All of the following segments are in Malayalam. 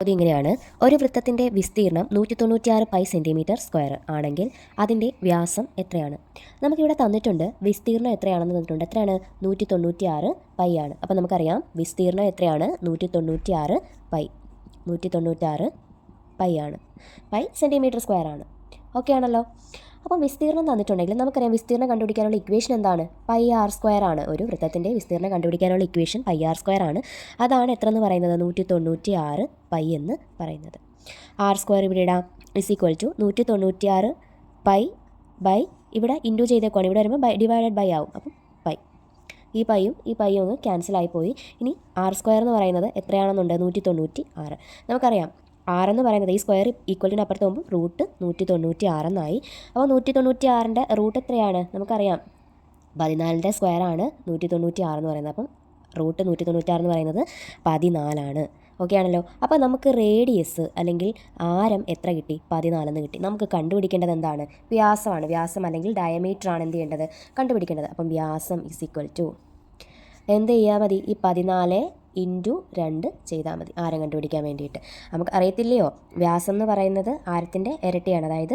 ചോദ്യം ഇങ്ങനെയാണ് ഒരു വൃത്തത്തിന്റെ വിസ്തീർണം നൂറ്റി തൊണ്ണൂറ്റിയാറ് പൈ സെന്റിമീറ്റർ സ്ക്വയർ ആണെങ്കിൽ അതിന്റെ വ്യാസം എത്രയാണ്? നമുക്കിവിടെ തന്നിട്ടുണ്ട് വിസ്തീർണം എത്രയാണെന്ന് തന്നിട്ടുണ്ട്. എത്രയാണ്? നൂറ്റി തൊണ്ണൂറ്റിയാറ് പൈ ആണ്. അപ്പോൾ നമുക്കറിയാം വിസ്തീർണം എത്രയാണ്? നൂറ്റി തൊണ്ണൂറ്റിയാറ് പൈ. നൂറ്റി തൊണ്ണൂറ്റിയാറ് പൈ ആണ്. പൈ സെന്റിമീറ്റർ സ്ക്വയർ ആണ്. ഓക്കെ ആണല്ലോ? അപ്പം വിസ്തീർണം തന്നിട്ടുണ്ടെങ്കിൽ നമുക്കറിയാം വിസ്തീർണം കണ്ടുപിടിക്കാനുള്ള ഇക്വേഷൻ എന്താണ്? പൈ ആർ സ്ക്വയർ ആണ്. ഒരു വൃത്തത്തിന്റെ വിസ്തീർണം കണ്ടുപിടിക്കാനുള്ള ഇക്വേഷൻ പൈ ആർ സ്ക്വയർ ആണ്. അതാണ് എത്ര എന്ന് പറയുന്നത്? നൂറ്റി തൊണ്ണൂറ്റി ആറ് പൈ എന്ന് പറയുന്നത്. ആർ സ്ക്വയർ ഇവിടെ ഇടാം. ഇസ് ഈക്വൽ ടു നൂറ്റി തൊണ്ണൂറ്റി ആറ് പൈ ബൈ ഇവിടെ ഇന്റു ചെയ്തേക്കുവാണ്. ഇവിടെ വരുമ്പോൾ ബൈ ഡിവൈഡഡ് ബൈ ആവും. അപ്പം പൈ ഈ പൈയും ഈ പൈയും ഒന്ന് ക്യാൻസലായി പോയി. ഇനി ആർ സ്ക്വയർ എന്ന് പറയുന്നത് എത്രയാണെന്നുണ്ട്? നൂറ്റി തൊണ്ണൂറ്റി ആറ് നമുക്കറിയാം ആറെന്ന് പറയുന്നത് ഈ സ്ക്വയർ ഈക്വലിന് അപ്പുറത്ത് പോകുമ്പോൾ റൂട്ട് നൂറ്റി തൊണ്ണൂറ്റി ആറെന്നായി അപ്പോൾ നൂറ്റി തൊണ്ണൂറ്റി ആറിന്റെ റൂട്ട് എത്രയാണ്? നമുക്കറിയാം. പതിനാലിന്റെ സ്ക്വയറാണ് നൂറ്റി തൊണ്ണൂറ്റി ആറ് എന്ന് പറയുന്നത്. അപ്പം റൂട്ട് നൂറ്റി തൊണ്ണൂറ്റി ആറ് എന്ന് പറയുന്നത് പതിനാലാണ്. ഓക്കെ ആണല്ലോ? അപ്പോൾ നമുക്ക് റേഡിയസ് അല്ലെങ്കിൽ ആരം എത്ര കിട്ടി? പതിനാലെന്ന് കിട്ടി. നമുക്ക് കണ്ടുപിടിക്കേണ്ടത് എന്താണ്? വ്യാസമാണ്. വ്യാസം അല്ലെങ്കിൽ ഡയമീറ്റർ ആണ് എന്ത് ചെയ്യേണ്ടത്? കണ്ടുപിടിക്കേണ്ടത്. അപ്പം വ്യാസം ഇസ് ഈക്വൽ ടു എന്ത് ചെയ്യാൽ മതി? ഈ പതിനാല് ഇന്റു രണ്ട് ചെയ്താൽ മതി. ആരം കണ്ടുപിടിക്കാൻ വേണ്ടിയിട്ട്. നമുക്ക് അറിയത്തില്ലയോ? വ്യാസം എന്ന് പറയുന്നത് ആരത്തിന്റെ ഇരട്ടിയാണ്. അതായത്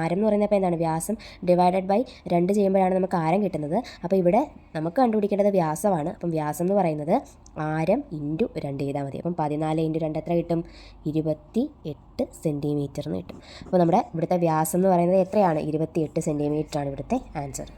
ആരം എന്ന് പറയുന്നത് ഇപ്പോൾ എന്താണ്? വ്യാസം ഡിവൈഡഡ് ബൈ രണ്ട് ചെയ്യുമ്പോഴാണ് നമുക്ക് ആരം കിട്ടുന്നത്. അപ്പോൾ ഇവിടെ നമുക്ക് കണ്ടുപിടിക്കേണ്ടത് വ്യാസമാണ്. അപ്പം വ്യാസം എന്ന് പറയുന്നത് ആരം ഇന്റു രണ്ട് ചെയ്താൽ മതി. അപ്പം പതിനാല് ഇന്റു രണ്ട് എത്ര കിട്ടും? ഇരുപത്തി എട്ട് സെന്റിമീറ്റർ എന്ന് കിട്ടും. അപ്പോൾ നമ്മുടെ ഇവിടുത്തെ വ്യാസം എന്ന് പറയുന്നത് എത്രയാണ്? ഇരുപത്തി എട്ട് സെന്റിമീറ്റർ ആണ് ഇവിടുത്തെ ആൻസർ